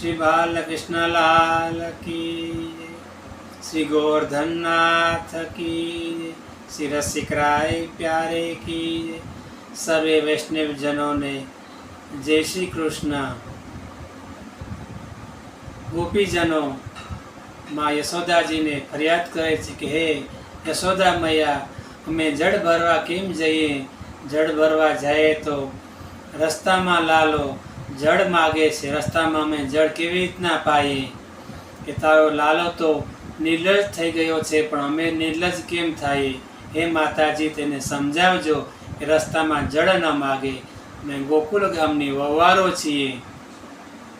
શ્રી બાલકૃષ્ણલાલ કી શ્રી ગોવર્ધનનાથ કી શ્રી રસિકરાય પ્યારે કી. સર્વે વૈષ્ણવજનોને જય શ્રી કૃષ્ણ. ગોપીજનો માં યશોદાજીને ફરિયાદ કરે છે કે, હે યશોદા મૈયા, અમે જળ ભરવા કેમ જઈએ? જળ ભરવા જઈએ તો રસ્તામાં લાલો જળ માગે છે. રસ્તામાં અમે જળ કેવી રીતના પાઈએ? કે તારો લાલો તો નિર્લજ થઈ ગયો છે, પણ અમે નિર્લજ કેમ થાય હે માતાજી, તેને સમજાવજો કે રસ્તામાં જળ ન માગે. અમે ગોકુલ ગામની વવારો છીએ.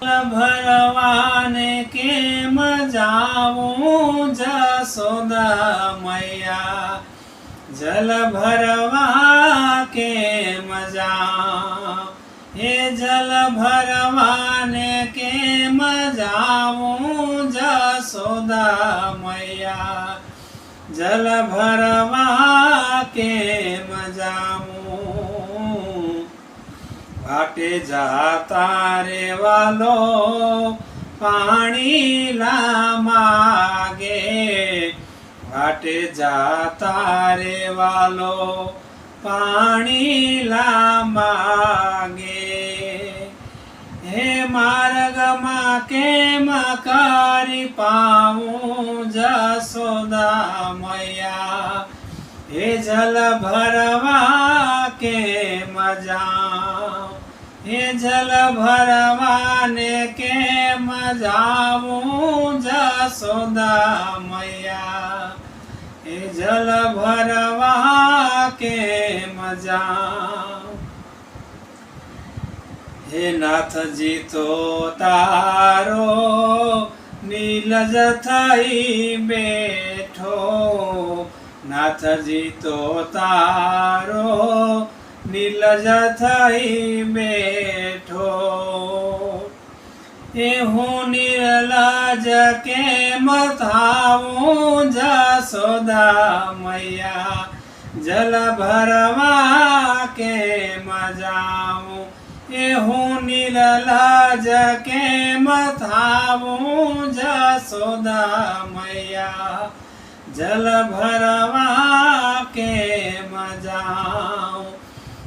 ભરવાને કેમ જાવું જસોદા મૈયા જલ ભરવા કેમ જા હે જલ ભરવાને કેમ જાવું જસોદા મૈયા જલ ભરવા કેમ જાવું? વાટે જાતા રે વાલો પાણી લા માગે. વાટે જાતા રે પાણી લા માગે. હે માર્ગમાં કેમ કરી પાવું જસોદા મૈયા હે જલ ભરવા કેમ જાઉં? હે જલ ભરવાને કેમ જાવું જસોદા મૈયા હે જલ ભરવા કેમ જાઉં? હે નાથજી, તો તારો નીલજ થઈ બેઠો. નાથજી, તો તારો નીલજ થઈ બેઠો. એ હું નિરલાજ કેમ થાવું જસોદા મૈયા જલ ભરવા કેમ જાઉં? એ હું નિર્લજ કેમ થાવું જસોદા મૈયા જલ ભરવા કેમ જાઉં?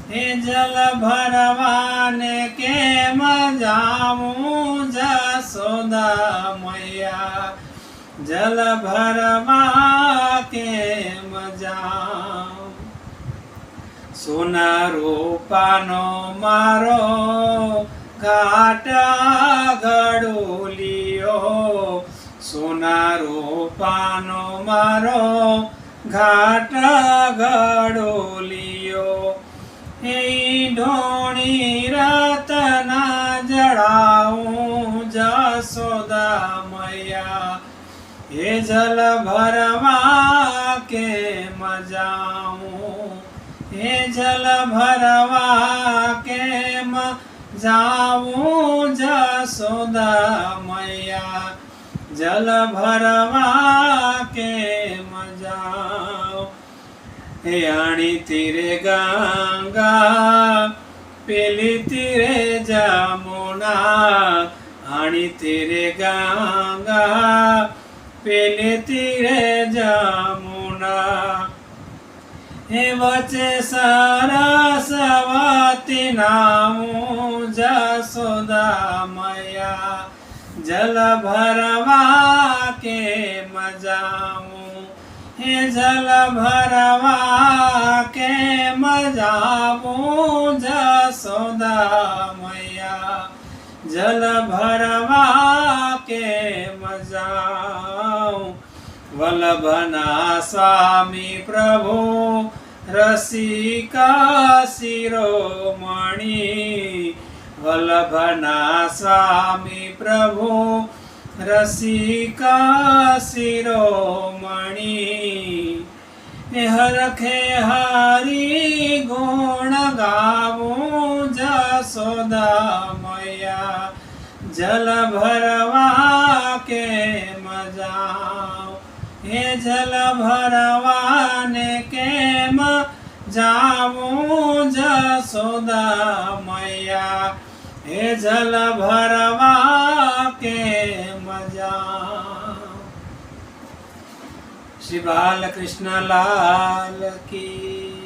હે જલ ભરવાને કેમ જાઉં જસોદા મૈયા જલ ભરવા સોના રૂપાનો મારો ઘાટા ગડોલિયો સોના રૂપાનો મારો ઘાટા ગડોલિયો એ ઢોણી રાતના જળાવું જસોદા મૈયા એ જલ ભરવા કે મજાવું? હે જલ ભરવા કેમ જાવું જસોદા મૈયા જલ ભરવા કેમ જાઉં? હે આણી તીરે ગંગા, પેલી તીરે જમુના. આણી તીરે ગંગા, પેલી તીરે હે સારા સવાતી નામું જસોદા મયા જલ ભરવા કે મજાઉં હે જલ ભરવા કે મજાવું જસોદા મૈયા જલ ભરવા કે મજાઉં વલ્લભના સ્વામી પ્રભુ રસિકા શિરોમણી, વલ્લભના સ્વામી પ્રભુ, રસિકા શિરોમણી હરખે હારી ગુણ ગાવું જસોદા મૈયા જલ ભરવા કે મજા હે જલ ભરવા જાવું જસોદા મૈયા હે જલ ભરવા કે મજા. શ્રી બાલકૃષ્ણ લાલ કી.